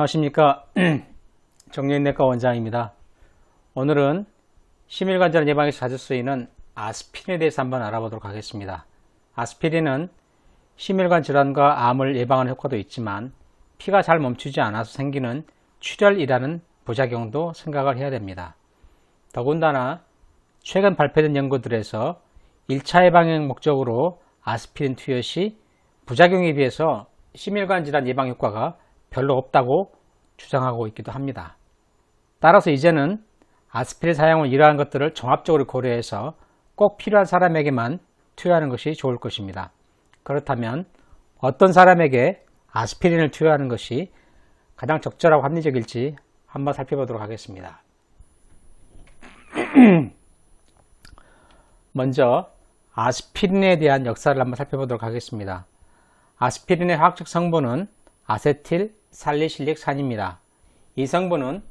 안녕하십니까 정형외과 원장입니다. 오늘은 심혈관 질환 예방에서 자주 쓰이는 아스피린에 대해서 한번 알아보도록 하겠습니다. 아스피린은 심혈관 질환과 암을 예방하는 효과도 있지만 피가 잘 멈추지 않아서 생기는 출혈이라는 부작용도 생각을 해야 됩니다. 더군다나 최근 발표된 연구들에서 1차 예방의 목적으로 아스피린 투여 시 부작용에 비해서 심혈관 질환 예방 효과가 별로 없다고 주장하고 있기도 합니다. 따라서 이제는 아스피린 사용을 이러한 것들을 종합적으로 고려해서 꼭 필요한 사람에게만 투여하는 것이 좋을 것입니다. 그렇다면 어떤 사람에게 아스피린을 투여하는 것이 가장 적절하고 합리적일지 한번 살펴보도록 하겠습니다. 먼저 아스피린에 대한 역사를 한번 살펴보도록 하겠습니다. 아스피린의 화학적 성분은 아세틸 살리실릭 산입니다. 이 성분은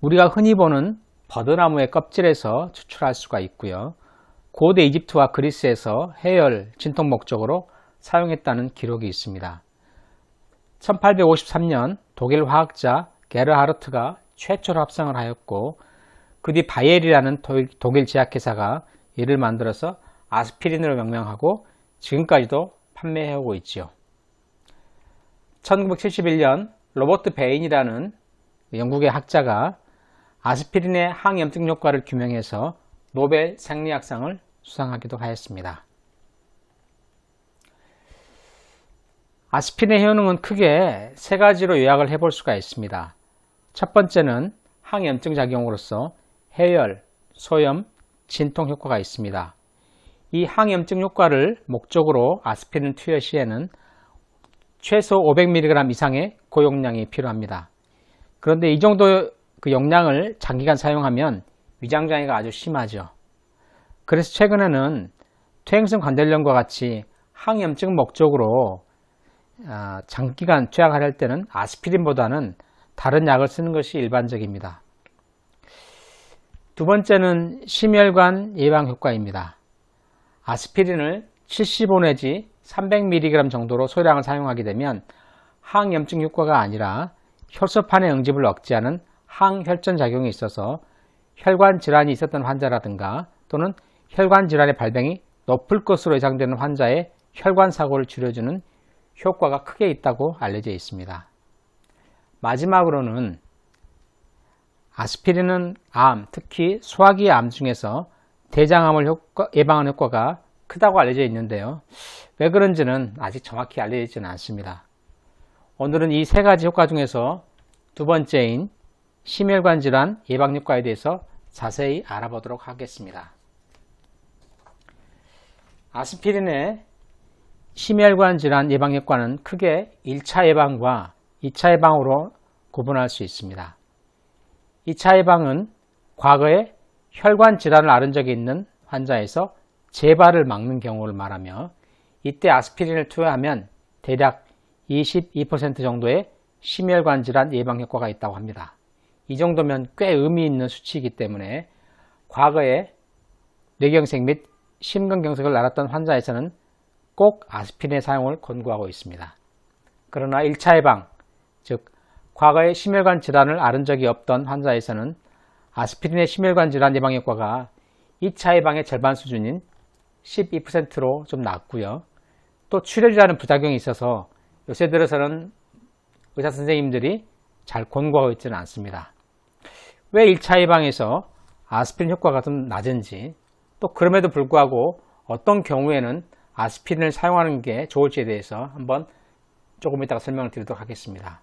우리가 흔히 보는 버드나무의 껍질에서 추출할 수가 있고요. 고대 이집트와 그리스에서 해열, 진통 목적으로 사용했다는 기록이 있습니다. 1853년 독일 화학자 게르하르트가 최초로 합성을 하였고 그 뒤 바이엘이라는 독일 제약회사가 이를 만들어서 아스피린으로 명명하고 지금까지도 판매해오고 있지요. 1971년 로버트 베인이라는 영국의 학자가 아스피린의 항염증 효과를 규명해서 노벨 생리학상을 수상하기도 하였습니다. 아스피린의 효능은 크게 세 가지로 요약을 해볼 수가 있습니다. 첫 번째는 항염증 작용으로서 해열, 소염, 진통 효과가 있습니다. 이 항염증 효과를 목적으로 아스피린 투여 시에는 최소 500mg 이상의 고용량이 필요합니다. 그런데 이 정도 그 용량을 장기간 사용하면 위장장애가 아주 심하죠. 그래서 최근에는 퇴행성 관절염과 같이 항염증 목적으로 아, 장기간 투약을 할 때는 아스피린보다는 다른 약을 쓰는 것이 일반적입니다. 두 번째는 심혈관 예방 효과입니다. 아스피린을 75 내지 300mg 정도로 소량을 사용하게 되면 항염증 효과가 아니라 혈소판의 응집을 억제하는 항혈전 작용이 있어서 혈관 질환이 있었던 환자라든가 또는 혈관 질환의 발병이 높을 것으로 예상되는 환자의 혈관 사고를 줄여주는 효과가 크게 있다고 알려져 있습니다. 마지막으로는 아스피린은 암, 특히 소화기 암 중에서 대장암을 효과, 예방하는 효과가 크다고 알려져 있는데요. 왜 그런지는 아직 정확히 알려지지는 않습니다. 오늘은 이 세 가지 효과 중에서 두 번째인 심혈관 질환 예방 효과에 대해서 자세히 알아보도록 하겠습니다. 아스피린의 심혈관 질환 예방 효과는 크게 1차 예방과 2차 예방으로 구분할 수 있습니다. 2차 예방은 과거에 혈관 질환을 앓은 적이 있는 환자에서 재발을 막는 경우를 말하며 이때 아스피린을 투여하면 대략 22% 정도의 심혈관 질환 예방 효과가 있다고 합니다. 이 정도면 꽤 의미 있는 수치이기 때문에 과거에 뇌경색 및 심근경색을 앓았던 환자에서는 꼭 아스피린의 사용을 권고하고 있습니다. 그러나 1차 예방, 즉 과거에 심혈관 질환을 앓은 적이 없던 환자에서는 아스피린의 심혈관 질환 예방 효과가 2차 예방의 절반 수준인 12%로 좀 낮고요. 또 출혈이라는 부작용이 있어서 요새 들어서는 의사 선생님들이 잘 권고하고 있지는 않습니다. 왜 1차 예방에서 아스피린 효과가 좀 낮은지 또 그럼에도 불구하고 어떤 경우에는 아스피린을 사용하는 게 좋을지에 대해서 한번 조금 이따가 설명을 드리도록 하겠습니다.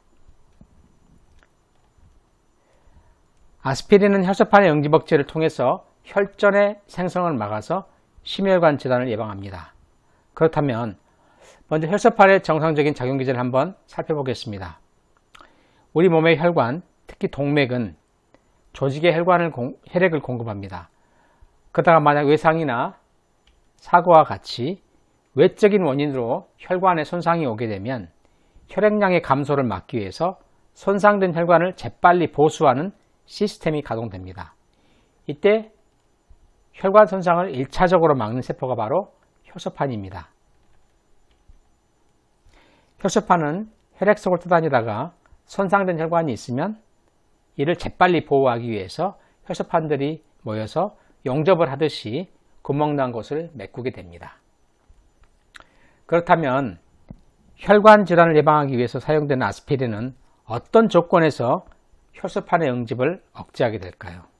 아스피린은 혈소판의 응집억제를 통해서 혈전의 생성을 막아서 심혈관 질환을 예방합니다. 그렇다면 먼저 혈소판의 정상적인 작용 기제를 한번 살펴보겠습니다. 우리 몸의 혈관, 특히 동맥은 조직의 혈관을 공, 혈액을 공급합니다. 그러다가 만약 외상이나 사고와 같이 외적인 원인으로 혈관에 손상이 오게 되면 혈액량의 감소를 막기 위해서 손상된 혈관을 재빨리 보수하는 시스템이 가동됩니다. 이때 혈관 손상을 1차적으로 막는 세포가 바로 혈소판입니다. 혈소판은 혈액 속을 떠다니다가 손상된 혈관이 있으면 이를 재빨리 보호하기 위해서 혈소판들이 모여서 용접을 하듯이 구멍난 곳을 메꾸게 됩니다. 그렇다면 혈관 질환을 예방하기 위해서 사용되는 아스피린은 어떤 조건에서 혈소판의 응집을 억제하게 될까요?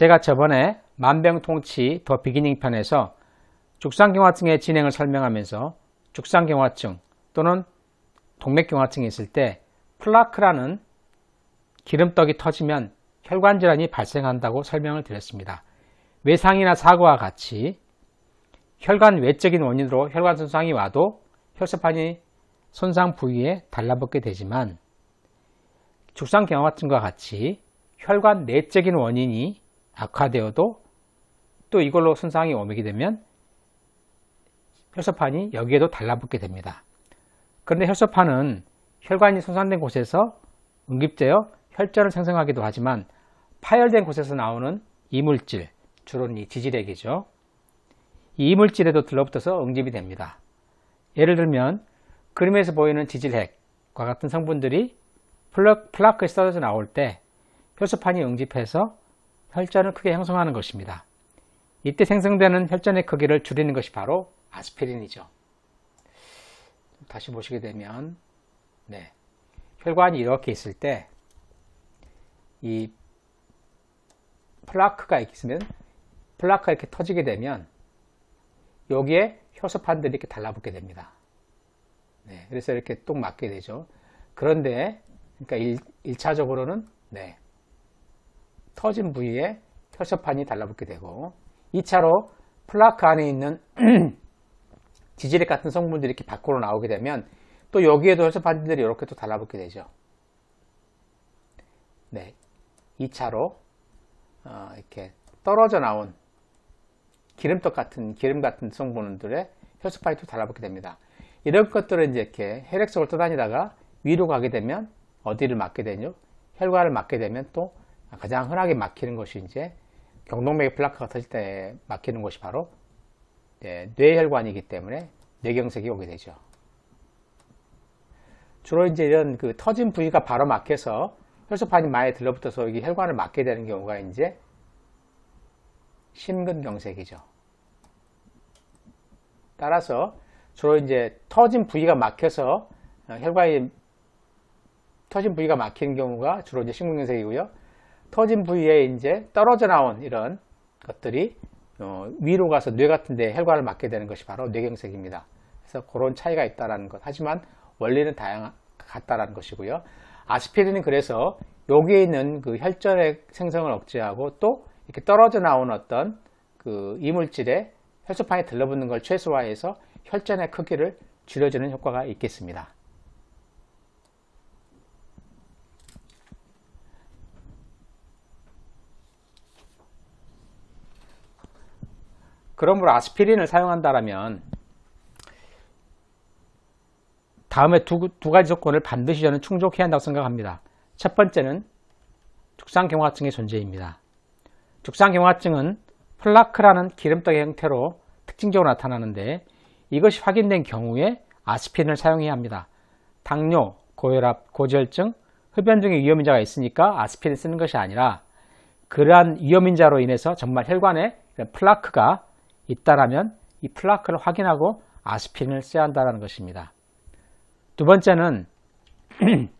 제가 저번에 만병통치 더 비기닝 편에서 죽상경화증의 진행을 설명하면서 죽상경화증 또는 동맥경화증이 있을 때 플라크라는 기름떡이 터지면 혈관 질환이 발생한다고 설명을 드렸습니다. 외상이나 사고와 같이 혈관 외적인 원인으로 혈관 손상이 와도 혈소판이 손상 부위에 달라붙게 되지만 죽상경화증과 같이 혈관 내적인 원인이 악화되어도 또 이걸로 손상이 오게 되면 혈소판이 여기에도 달라붙게 됩니다. 그런데 혈소판은 혈관이 손상된 곳에서 응급되어 혈전을 생성하기도 하지만 파열된 곳에서 나오는 이물질, 주로는 이 지질액이죠. 이 이물질에도 들러붙어서 응집이 됩니다. 예를 들면 그림에서 보이는 지질핵과 같은 성분들이 플라크에 쏟아져 나올 때 혈소판이 응집해서 혈전을 크게 형성하는 것입니다. 이때 생성되는 혈전의 크기를 줄이는 것이 바로 아스피린이죠. 다시 보시게 되면 네. 혈관이 이렇게 있을 때 이 플라크가 있으면 플라크가 이렇게 터지게 되면 여기에 혈소판들이 이렇게 달라붙게 됩니다. 네, 그래서 이렇게 뚝 맞게 되죠. 그런데 그러니까 1, 차적으로는 네, 터진 부위에 혈소판이 달라붙게 되고 2차로 플라크 안에 있는 지질액 같은 성분들이 이렇게 밖으로 나오게 되면 또 여기에도 혈소판들이 이렇게 또 달라붙게 되죠. 네. 2차로 어, 이렇게 떨어져 나온 기름떡 같은 기름 같은 성분들의 혈소판이 또 달라붙게 됩니다. 이런 것들은 이제 이렇게 혈액 속을 떠다니다가 위로 가게 되면 어디를 막게 되죠? 혈관을 막게 되면 또 가장 흔하게 막히는 것이 이제 경동맥의 플라크가 터질 때 막히는 것이 바로 뇌혈관이기 때문에 뇌경색이 오게 되죠. 주로 이제 이런 그 터진 부위가 바로 막혀서 혈소판이 많이 들러붙어서 여기 혈관을 막게 되는 경우가 이제 심근경색이죠. 따라서 주로 이제 터진 부위가 막혀서 혈관이 터진 부위가 막히는 경우가 주로 이제 심근경색이고요. 터진 부위에 이제 떨어져 나온 이런 것들이 어, 위로 가서 뇌 같은 데 혈관을 막게 되는 것이 바로 뇌경색입니다. 그래서 그런 차이가 있다는 것. 하지만 원리는 다양 같다라는 것이고요. 아스피린은 그래서 여기에 있는 그 혈전의 생성을 억제하고 또 이렇게 떨어져 나온 어떤 그 이물질에 혈소판이 들러붙는 걸 최소화해서 혈전의 크기를 줄여주는 효과가 있겠습니다. 그러므로 아스피린을 사용한다면 다음에 두, 두 가지 조건을 반드시 저는 충족해야 한다고 생각합니다. 첫 번째는 죽상경화증의 존재입니다. 죽상경화증은 플라크라는 기름떡의 형태로 특징적으로 나타나는데 이것이 확인된 경우에 아스피린을 사용해야 합니다. 당뇨, 고혈압, 고지혈증, 흡연 등의 위험인자가 있으니까 아스피린 쓰는 것이 아니라 그러한 위험인자로 인해서 정말 혈관에 플라크가 있다라면 이 플라크를 확인하고 아스피린을 써야 한다는 것입니다. 두 번째는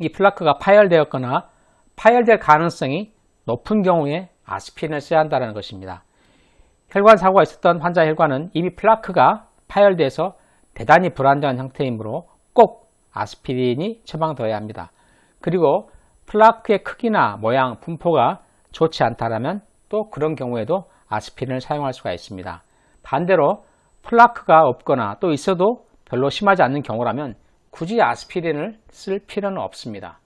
이 플라크가 파열되었거나 파열될 가능성이 높은 경우에 아스피린을 써야 한다는 것입니다. 혈관 사고가 있었던 환자 혈관은 이미 플라크가 파열돼서 대단히 불안정한 형태이므로 꼭 아스피린이 처방되어야 합니다. 그리고 플라크의 크기나 모양, 분포가 좋지 않다면 또 그런 경우에도 아스피린을 사용할 수가 있습니다. 반대로 플라크가 없거나 또 있어도 별로 심하지 않는 경우라면 굳이 아스피린을 쓸 필요는 없습니다.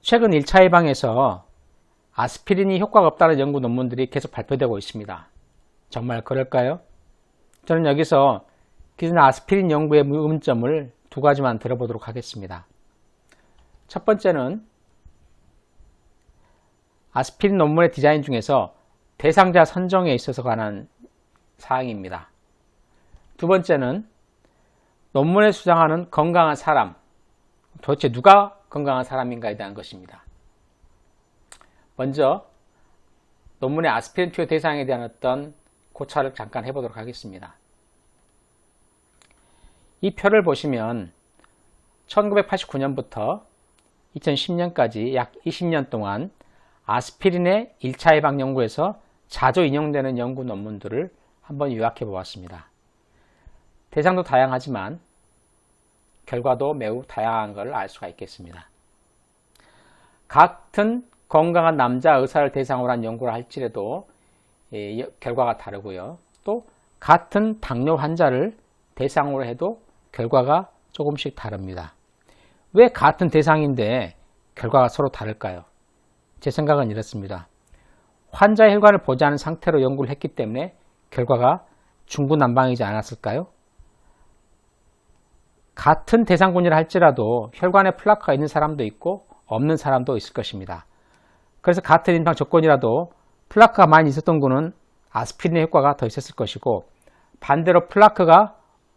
최근 1차 예방에서 아스피린이 효과가 없다는 연구 논문들이 계속 발표되고 있습니다. 정말 그럴까요? 저는 여기서 기존 아스피린 연구의 의문점을 두 가지만 들어보도록 하겠습니다. 첫 번째는 아스피린 논문의 디자인 중에서 대상자 선정에 있어서 관한 사항입니다. 두 번째는 논문에 주장하는 건강한 사람, 도대체 누가 건강한 사람인가에 대한 것입니다. 먼저 논문의 아스피린 투여 대상에 대한 어떤 고찰을 잠깐 해보도록 하겠습니다. 이 표를 보시면 1989년부터 2010년까지 약 20년 동안 아스피린의 1차 예방 연구에서 자주 인용되는 연구 논문들을 한번 요약해 보았습니다. 대상도 다양하지만 결과도 매우 다양한 것을 알 수가 있겠습니다. 같은 건강한 남자 의사를 대상으로 한 연구를 할지라도 예, 결과가 다르고요. 또 같은 당뇨 환자를 대상으로 해도 결과가 조금씩 다릅니다. 왜 같은 대상인데 결과가 서로 다를까요? 제 생각은 이렇습니다. 환자의 혈관을 보지 않은 상태로 연구를 했기 때문에 결과가 중구난방이지 않았을까요? 같은 대상군이라 할지라도 혈관에 플라크가 있는 사람도 있고 없는 사람도 있을 것입니다. 그래서 같은 임상 조건이라도 플라크가 많이 있었던 군은 아스피린의 효과가 더 있었을 것이고 반대로 플라크가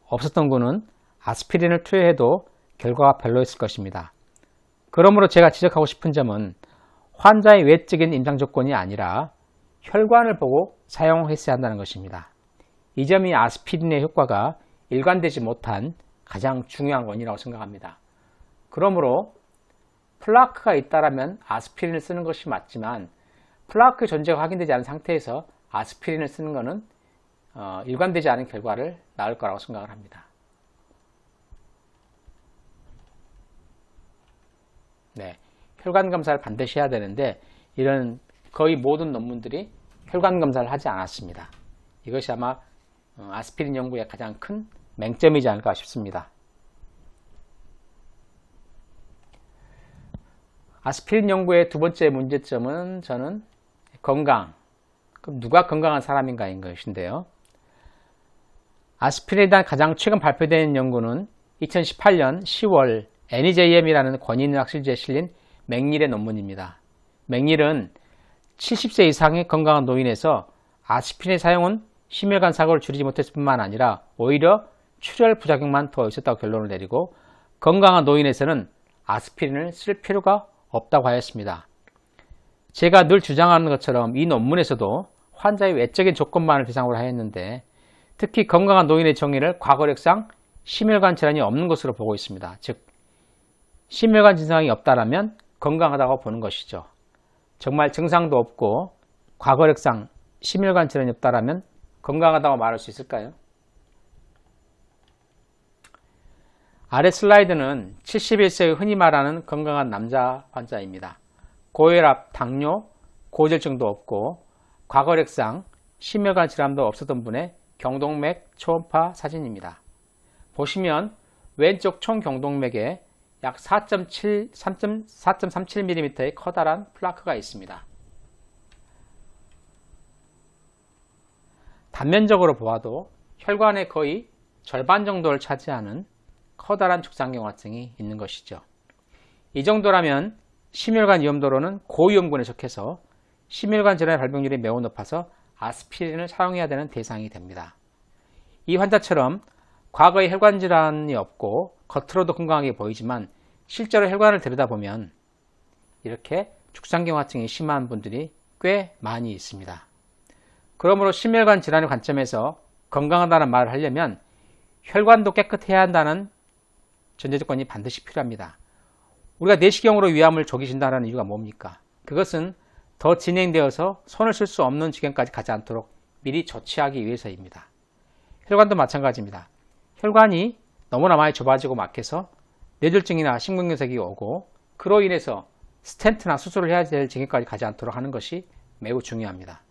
없었던 군은 아스피린을 투여해도 결과가 별로였을 것입니다. 그러므로 제가 지적하고 싶은 점은 환자의 외적인 임상 조건이 아니라 혈관을 보고 사용했어야 한다는 것입니다. 이 점이 아스피린의 효과가 일관되지 못한 가장 중요한 원인이라고 생각합니다. 그러므로 플라크가 있다라면 아스피린을 쓰는 것이 맞지만 플라크 존재가 확인되지 않은 상태에서 아스피린을 쓰는 것은 어, 일관되지 않은 결과를 낳을 거라고 생각을 합니다. 네, 혈관 검사를 반드시 해야 되는데 이런 거의 모든 논문들이 혈관 검사를 하지 않았습니다. 이것이 아마 어, 아스피린 연구의 가장 큰 맹점이지 않을까 싶습니다. 아스피린 연구의 두 번째 문제점은 저는 건강. 그럼 누가 건강한 사람인가인 것인데요. 아스피린에 대한 가장 최근 발표된 연구는 2018년 10월 NEJM이라는 권위있는 학술지에 실린 맥닐의 논문입니다. 맥닐은 70세 이상의 건강한 노인에서 아스피린의 사용은 심혈관 사고를 줄이지 못했을 뿐만 아니라 오히려 출혈 부작용만 더 있었다고 결론을 내리고 건강한 노인에서는 아스피린을 쓸 필요가 없다고 하였습니다. 제가 늘 주장하는 것처럼 이 논문에서도 환자의 외적인 조건만을 대상으로 하였는데 특히 건강한 노인의 정의를 과거력상 심혈관 질환이 없는 것으로 보고 있습니다. 즉 심혈관 증상이 없다라면 건강하다고 보는 것이죠. 정말 증상도 없고 과거력상 심혈관 질환이 없다라면 건강하다고 말할 수 있을까요? 아래 슬라이드는 71세의 흔히 말하는 건강한 남자 환자입니다. 고혈압, 당뇨, 고질증도 없고 과거력상 심혈관 질환도 없었던 분의 경동맥 초음파 사진입니다. 보시면 왼쪽 총 경동맥에 약 4.7, 4.37mm의 커다란 플라크가 있습니다. 단면적으로 보아도 혈관의 거의 절반 정도를 차지하는 커다란 죽상경화증이 있는 것이죠. 이 정도라면 심혈관 위험도로는 고위험군에 속해서 심혈관 질환의 발병률이 매우 높아서 아스피린을 사용해야 되는 대상이 됩니다. 이 환자처럼 과거에 혈관 질환이 없고 겉으로도 건강하게 보이지만 실제로 혈관을 들여다보면 이렇게 죽상경화증이 심한 분들이 꽤 많이 있습니다. 그러므로 심혈관 질환의 관점에서 건강하다는 말을 하려면 혈관도 깨끗해야 한다는 전제 조건이 반드시 필요합니다. 우리가 내시경으로 위암을 조기신다는 이유가 뭡니까? 그것은 더 진행되어서 손을 쓸 수 없는 지경까지 가지 않도록 미리 조치하기 위해서입니다. 혈관도 마찬가지입니다. 혈관이 너무나 많이 좁아지고 막혀서 뇌졸중이나 심근경색이 오고 그로 인해서 스텐트나 수술을 해야 될 지경까지 가지 않도록 하는 것이 매우 중요합니다.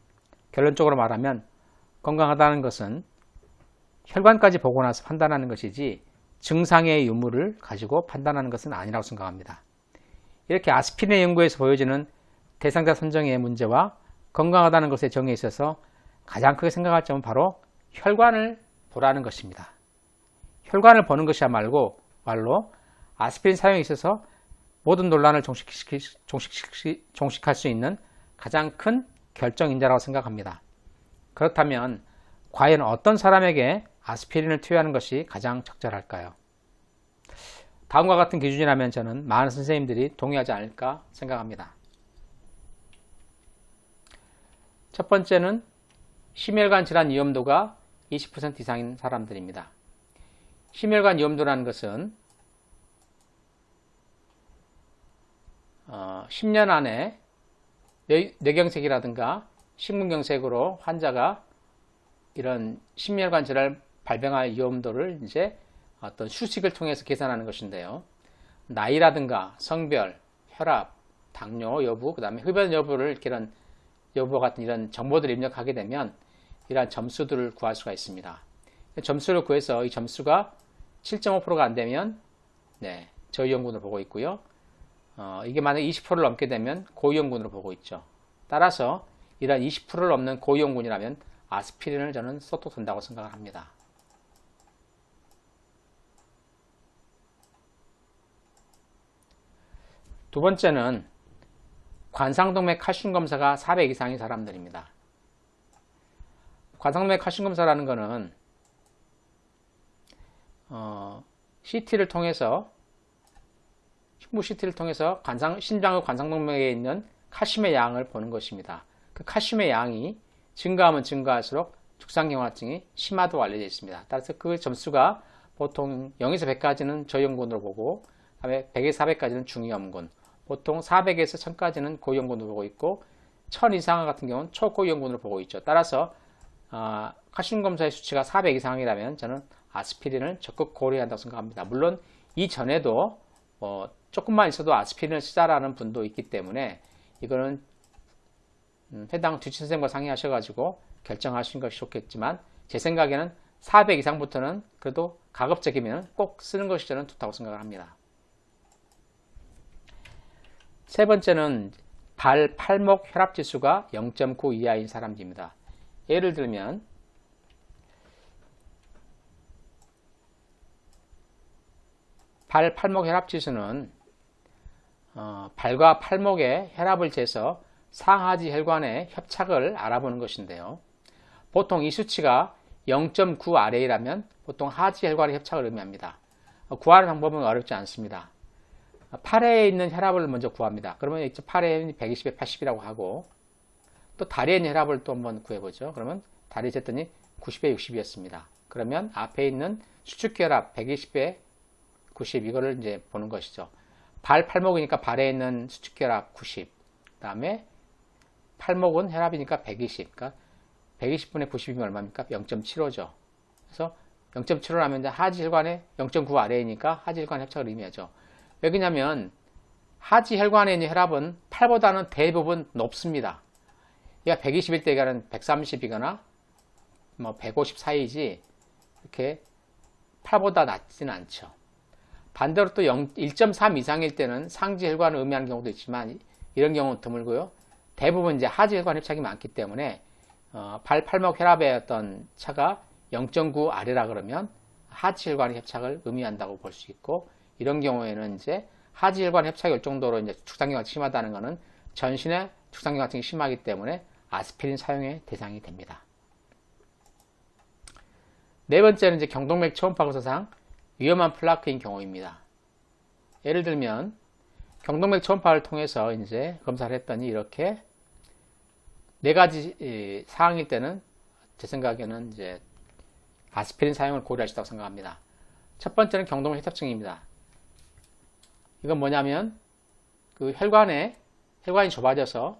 결론적으로 말하면 건강하다는 것은 혈관까지 보고 나서 판단하는 것이지 증상의 유무를 가지고 판단하는 것은 아니라고 생각합니다. 이렇게 아스피린 연구에서 보여지는 대상자 선정의 문제와 건강하다는 것의 정의에 있어서 가장 크게 생각할 점은 바로 혈관을 보라는 것입니다. 혈관을 보는 것이야말로 말로 아스피린 사용에 있어서 모든 논란을 종식시키, 종식시키, 종식할 수 있는 가장 큰 결정인자라고 생각합니다. 그렇다면 과연 어떤 사람에게 아스피린을 투여하는 것이 가장 적절할까요? 다음과 같은 기준이라면 저는 많은 선생님들이 동의하지 않을까 생각합니다. 첫 번째는 심혈관 질환 위험도가 20% 이상인 사람들입니다. 심혈관 위험도라는 것은 어, 10년 안에 뇌경색이라든가 심근경색으로 환자가 이런 심혈관 질환 발병할 위험도를 이제 어떤 수식을 통해서 계산하는 것인데요. 나이라든가 성별, 혈압, 당뇨 여부, 그 다음에 흡연 여부를 이런 여부 같은 이런 정보들을 입력하게 되면 이러한 점수들을 구할 수가 있습니다. 점수를 구해서 이 점수가 7.5%가 안 되면 네, 저위험군으로 보고 있고요. 어, 이게 만약 20%를 넘게 되면 고위험군으로 보고 있죠. 따라서 이러한 20%를 넘는 고위험군이라면 아스피린을 저는 써도 된다고 생각을 합니다. 두 번째는 관상동맥 칼슘 검사가 400 이상인 사람들입니다. 관상동맥 칼슘 검사라는 것은 어, CT를 통해서 흉부 CT를 통해서 관상, 심장의 관상동맥에 있는 칼슘의 양을 보는 것입니다. 그 칼슘의 양이 증가하면 증가할수록 죽상경화증이 심하다고 알려져 있습니다. 따라서 그 점수가 보통 0에서 100까지는 저염군으로 보고 그다음에 100에서 400까지는 중위험군 보통 400에서 1000까지는 고위험군으로 보고 있고 1000 이상 같은 경우는 초고위험군으로 보고 있죠. 따라서 어, 칼슘 검사의 수치가 400 이상이라면 저는 아스피린을 적극 고려한다고 생각합니다. 물론 이전에도 어, 조금만 있어도 아스피린을 쓰자라는 분도 있기 때문에 이거는 음, 해당 주치 선생과 상의하셔가지고 결정하시는 것이 좋겠지만 제 생각에는 400 이상부터는 그래도 가급적이면 꼭 쓰는 것이 저는 좋다고 생각을 합니다. 세 번째는 발, 팔목 혈압 지수가 0.9 이하인 사람입니다. 예를 들면 발, 팔목 혈압 지수는 어, 발과 팔목의 혈압을 재서 상하지 혈관의 협착을 알아보는 것인데요. 보통 이 수치가 0.9 아래이라면 보통 하지 혈관의 협착을 의미합니다. 구하는 방법은 어렵지 않습니다. 팔에 있는 혈압을 먼저 구합니다. 그러면 팔에 120에 80이라고 하고 또 다리에 있는 혈압을 또 한번 구해보죠. 그러면 다리 쟀더니 90에 60이었습니다. 그러면 앞에 있는 수축 혈압 120에 90 이거를 이제 보는 것이죠. 발 팔목이니까 발에 있는 수축혈압 90. 그다음에 팔목은 혈압이니까 120. 그러니까 120분의 90이면 얼마입니까? 0.75죠. 그래서 0.75라면 하지 혈관의 0.9 아래이니까 하지 혈관 협착을 의미하죠. 왜냐면 하지 혈관에 있는 혈압은 팔보다는 대부분 높습니다. 얘가 120일 때가는 130이거나 뭐 150 사이지 이렇게 팔보다 낮지는 않죠. 반대로 또 1.3 이상일 때는 상지 혈관을 의미하는 경우도 있지만 이런 경우는 드물고요. 대부분 이제 하지 혈관 협착이 많기 때문에 어, 발 팔목 혈압의 어떤 차가 0.9 아래라 그러면 하지 혈관 협착을 의미한다고 볼 수 있고 이런 경우에는 이제 하지 혈관 협착이 올 정도로 이제 축상경화가 심하다는 것은 전신에 축상경화증이 심하기 때문에 아스피린 사용의 대상이 됩니다. 네 번째는 이제 경동맥 초음파 검사상 위험한 플라크인 경우입니다. 예를 들면 경동맥 초음파를 통해서 이제 검사를 했더니 이렇게 네 가지 사항일 때는 제 생각에는 이제 아스피린 사용을 고려하시다고 생각합니다. 첫 번째는 경동맥 협착증입니다. 이건 뭐냐면 그 혈관에 혈관이 좁아져서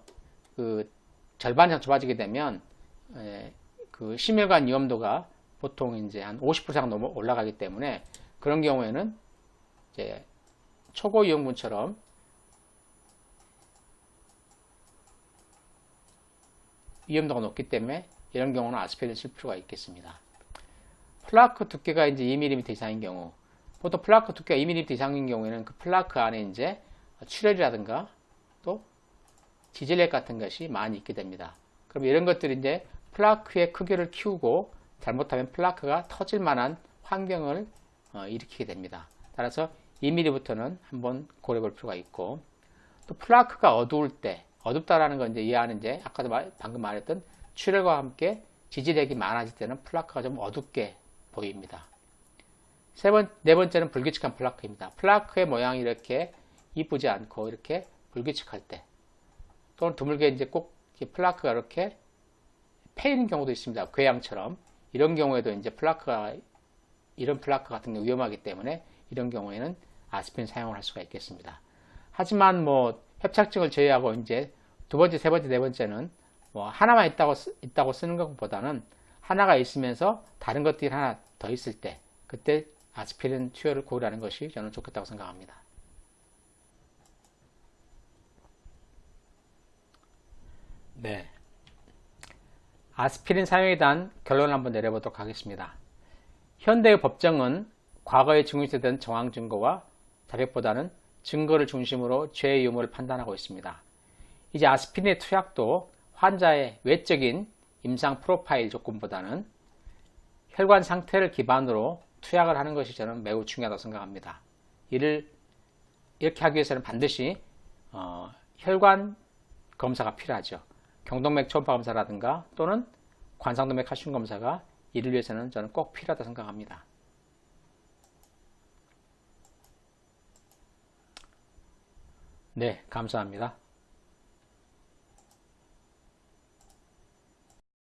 그 절반 이상 좁아지게 되면 에, 그 심혈관 위험도가 보통 이제 한 50% 이상 넘어 올라가기 때문에 그런 경우에는 이제 초고 위험군처럼 위험도가 높기 때문에 이런 경우는 아스피린 쓸 필요가 있겠습니다. 플라크 두께가 이제 2mm 이상인 경우 보통 플라크 두께가 2mm 이상인 경우에는 그 플라크 안에 이제 출혈이라든가 또 지질렉 같은 것이 많이 있게 됩니다. 그럼 이런 것들이 이제 플라크의 크기를 키우고 잘못하면 플라크가 터질 만한 환경을 어, 일으키게 됩니다. 따라서 2mm부터는 한번 고려 볼 필요가 있고 또 플라크가 어두울 때 어둡다라는 건 이제 이해하는 이제 아까도 말, 방금 말했던 출혈과 함께 지질액이 많아질 때는 플라크가 좀 어둡게 보입니다. 세 번, 네 번째는 불규칙한 플라크입니다. 플라크의 모양이 이렇게 이쁘지 않고 이렇게 불규칙할 때 또는 드물게 이제 꼭 플라크가 이렇게 패이는 경우도 있습니다. 궤양처럼 이런 경우에도 이제 플라크가 이런 플라크 같은 게 위험하기 때문에 이런 경우에는 아스피린 사용을 할 수가 있겠습니다. 하지만 뭐 협착증을 제외하고 이제 두 번째, 세 번째, 네 번째는 뭐 하나만 있다고 쓰, 있다고 쓰는 것보다는 하나가 있으면서 다른 것들이 하나 더 있을 때 그때 아스피린 투여를 고르라는 것이 저는 좋겠다고 생각합니다. 네. 아스피린 사용에 대한 결론을 한번 내려보도록 하겠습니다. 현대의 법정은 과거에 증명되던 정황 증거와 자백보다는 증거를 중심으로 죄의 유무를 판단하고 있습니다. 이제 아스피린의 투약도 환자의 외적인 임상 프로파일 조건보다는 혈관 상태를 기반으로 투약을 하는 것이 저는 매우 중요하다고 생각합니다. 이를 이렇게 하기 위해서는 반드시 어, 혈관 검사가 필요하죠. 경동맥 초음파 검사라든가 또는 관상동맥 칼슘 검사가 이를 위해서는 저는 꼭 필요하다 생각합니다. 네, 감사합니다.